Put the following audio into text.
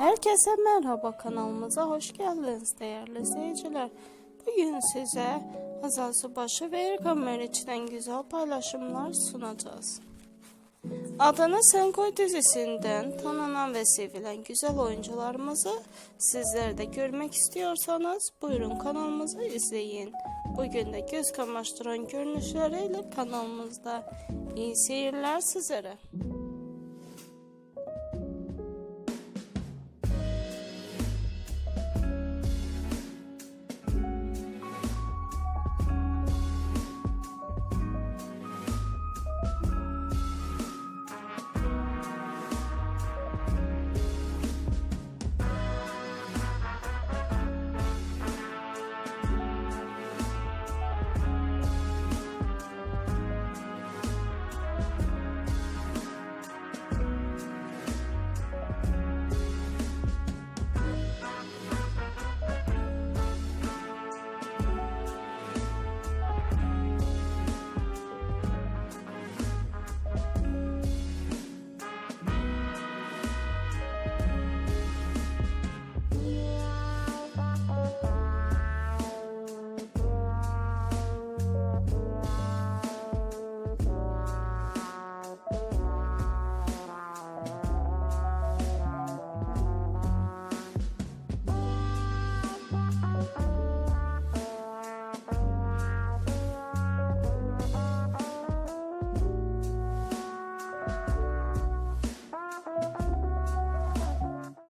Herkese merhaba kanalımıza hoş geldiniz değerli seyirciler. Bugün size Hazal Subaşı ve Erkan Meriç'ten güzel paylaşımlar sunacağız. Adana Senkoy dizisinden tanınan ve sevilen güzel oyuncularımızı sizler de görmek istiyorsanız buyurun kanalımızı izleyin. Bugün de göz kamaştıran görünüşleriyle kanalımızda iyi seyirler sizlere.